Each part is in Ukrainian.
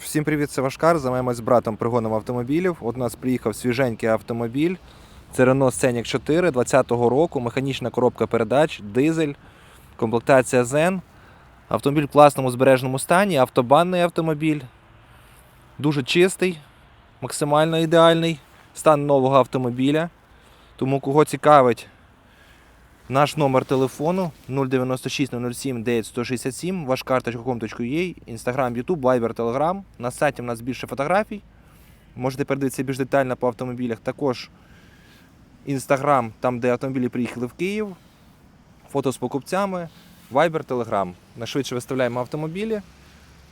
Всім привіт, це Вашкар. Займаємось з братом пригоном автомобілів. От у нас приїхав свіженький автомобіль. Це Renault Scenic 4 20-го року, механічна коробка передач, дизель, комплектація Zen. Автомобіль в класному збережному стані, автобанний автомобіль. Дуже чистий, максимально ідеальний стан нового автомобіля. Тому кого цікавить, наш номер телефону 096 07 9167, вашкар.com.ua, Instagram, YouTube, Viber, Telegram. На сайті у нас більше фотографій. Можете передивитися більш детально по автомобілях. Також Instagram, там, де автомобілі приїхали в Київ. Фото з покупцями, Viber, Telegram. Нашвидше виставляємо автомобілі.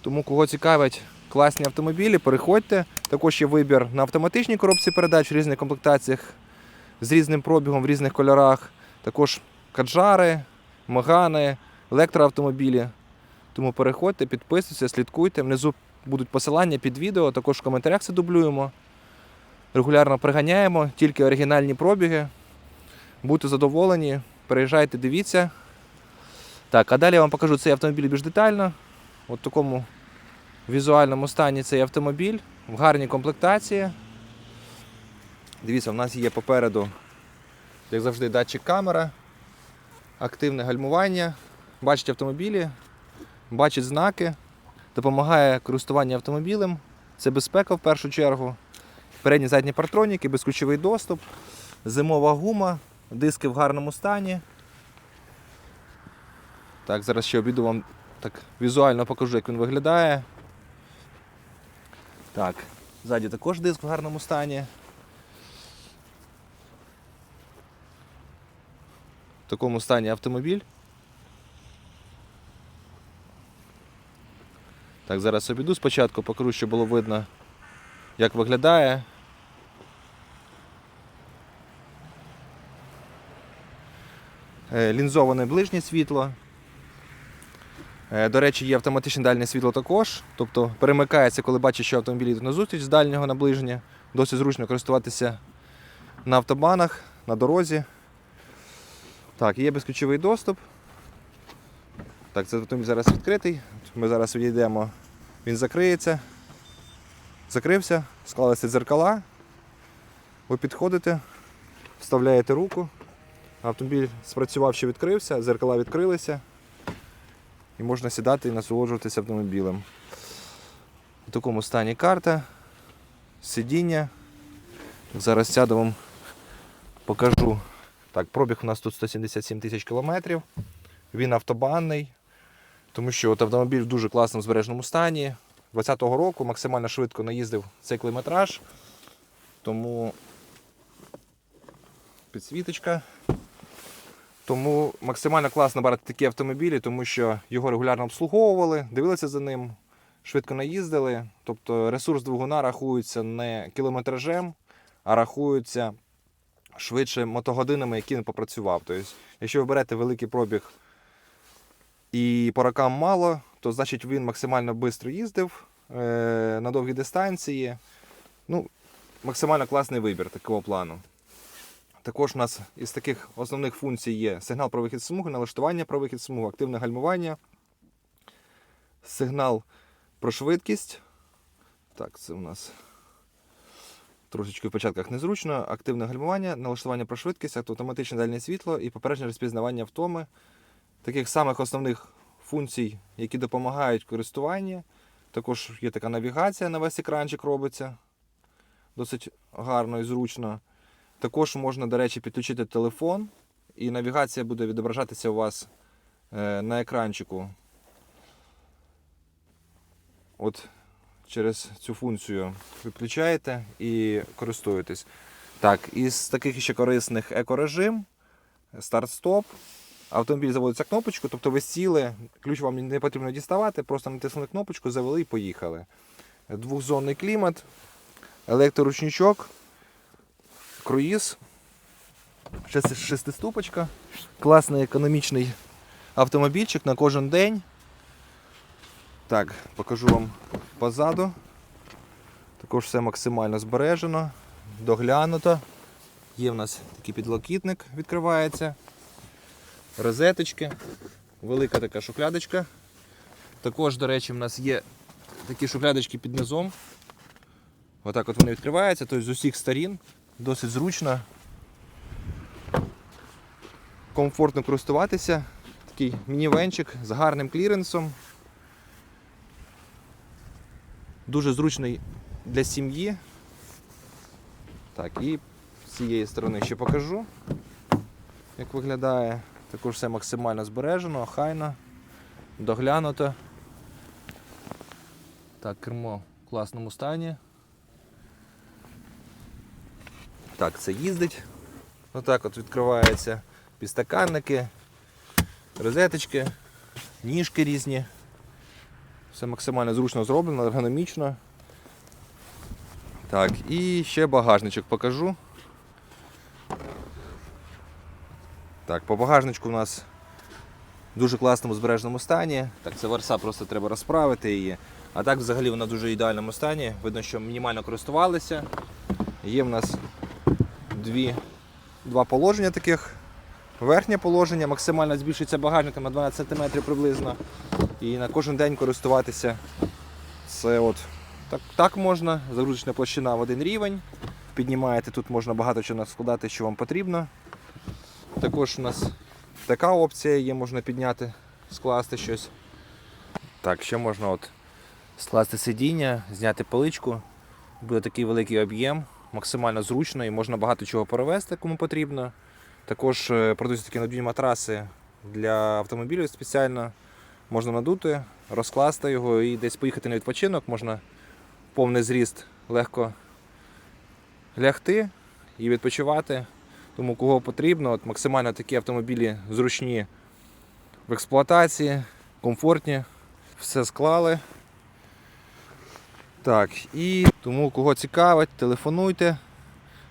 Тому кого цікавить класні автомобілі, переходьте. Також є вибір на автоматичній коробці передач в різних комплектаціях з різним пробігом в різних кольорах. Також каджари, магани, електроавтомобілі. Тому переходьте, підписуйтесь, слідкуйте. Внизу будуть посилання під відео, також в коментарях це дублюємо. Регулярно приганяємо, тільки оригінальні пробіги. Будьте задоволені, переїжджайте, дивіться. Так, а далі я вам покажу цей автомобіль більш детально. От в такому візуальному стані цей автомобіль, в гарній комплектації. Дивіться, в нас є попереду, як завжди, датчик камера, активне гальмування, бачить автомобілі, бачить знаки, допомагає користуванню автомобілем. Це безпека в першу чергу. Передні задні партроніки, безключовий доступ, зимова гума, диски в гарному стані. Так, зараз ще обіду вам так візуально покажу, як він виглядає. Так, ззаді також диск в гарному стані. В такому стані автомобіль. Так, зараз обійду спочатку, покажу, щоб було видно, як виглядає. Е, Лінзоване ближнє світло. Е, До речі, є автоматичне дальнє світло також. Тобто перемикається, коли бачиш, що автомобіль йде на зустріч з дальнього на ближнє. Досить зручно користуватися на автобанах, на дорозі. Так, є безключовий доступ. Так, це автомобіль зараз відкритий. Ми зараз відійдемо, він закриється. Закрився, склалися дзеркала. Ви підходите, вставляєте руку. Автомобіль спрацював, що відкрився, дзеркала відкрилися. І можна сідати і насолоджуватися автомобілем. В такому стані карта, сидіння. Зараз сяду вам покажу. Так, пробіг у нас тут 177 тисяч кілометрів. Він автобанний, тому що от автомобіль в дуже класному збережному стані. 20-го року максимально швидко наїздив цей кілометраж. Тому підсвіточка. Тому максимально класно брати такі автомобілі, тому що його регулярно обслуговували, дивилися за ним, швидко наїздили. Тобто ресурс двигуна рахується не кілометражем, а рахується швидше мотогодинами, які він попрацював. Тобто, якщо ви берете великий пробіг і по рокам мало, то значить він максимально швидко їздив е- на довгі дистанції. Ну, максимально класний вибір такого плану. Також у нас із таких основних функцій є сигнал про вихід смуги, налаштування про вихід смуги, активне гальмування, сигнал про швидкість. Так, це у нас трошечки в початках незручно. Активне гальмування, налаштування про швидкість, автоматичне дальнє світло і попередження розпізнавання втоми. Таких самих основних функцій, які допомагають користуванні. Також є така навігація на весь екранчик робиться. Досить гарно і зручно. Також можна, до речі, підключити телефон, і навігація буде відображатися у вас е, на екранчику. От через цю функцію підключаєте і користуєтесь. Так, із таких ще корисних екорежим, старт-стоп. Автомобіль заводиться кнопочку, тобто ви сіли, ключ вам не потрібно діставати, просто натиснули кнопочку, завели і поїхали. Двохзонний клімат, електроручничок, круїз, шести- шестиступочка, класний економічний автомобільчик на кожен день. Так, покажу вам позаду. Також все максимально збережено, доглянуто. Є в нас такий підлокітник, відкривається. Розеточки, велика така шухлядочка. Також, до речі, в нас є такі шухлядочки під низом. Отак от вони відкриваються, тобто з усіх сторін. Досить зручно. Комфортно користуватися. Такий мінівенчик з гарним кліренсом. Дуже зручний для сім'ї. Так, і з цієї сторони ще покажу, як виглядає. Також все максимально збережено, охайно, доглянуто. Так, кермо в класному стані. Так, це їздить. Отак от відкриваються підстаканники, розеточки, ніжки різні. Все максимально зручно зроблено, ергономічно. Так, і ще багажничок покажу. Так, по багажничку у нас в дуже класному збережному стані. Так, це верса просто треба розправити її. А так взагалі вона в дуже ідеальному стані. Видно, що мінімально користувалися. Є в нас дві, два положення таких. Верхнє положення максимально збільшується багажником на 12 см приблизно. І на кожен день користуватися. Це от так, так можна. Загрузочна площина в один рівень. Піднімаєте, тут можна багато чого складати, що вам потрібно. Також у нас така опція є, можна підняти, скласти щось. Так, ще можна от скласти сидіння, зняти поличку. Буде такий великий об'єм, максимально зручно і можна багато чого перевезти, кому потрібно. Також е, продаються такі надійні матраси для автомобілів спеціально. Можна надути, розкласти його і десь поїхати на відпочинок, можна повний зріст легко лягти і відпочивати. Тому кого потрібно, от максимально такі автомобілі зручні в експлуатації, комфортні, все склали. Так, і тому кого цікавить, телефонуйте.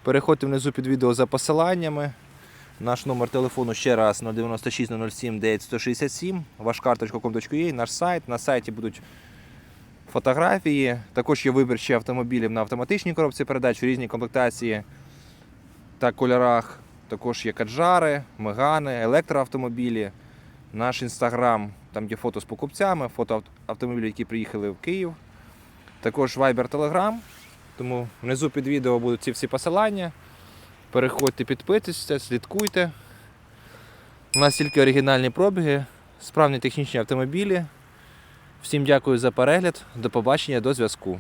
Переходьте внизу під відео за посиланнями. Наш номер телефону ще раз 096 007 9167, ваш карточка.com.ua, наш сайт. На сайті будуть фотографії. Також є вибір автомобілів на автоматичній коробці передач у різній комплектації та кольорах. Також є каджари, мегани, електроавтомобілі. Наш інстаграм, там є фото з покупцями, фото автомобілів, які приїхали в Київ. Також Viber Telegram. Тому внизу під відео будуть ці всі посилання. Переходьте, підписуйтесь, слідкуйте. У нас тільки оригінальні пробіги, справні технічні автомобілі. Всім дякую за перегляд. До побачення, до зв'язку.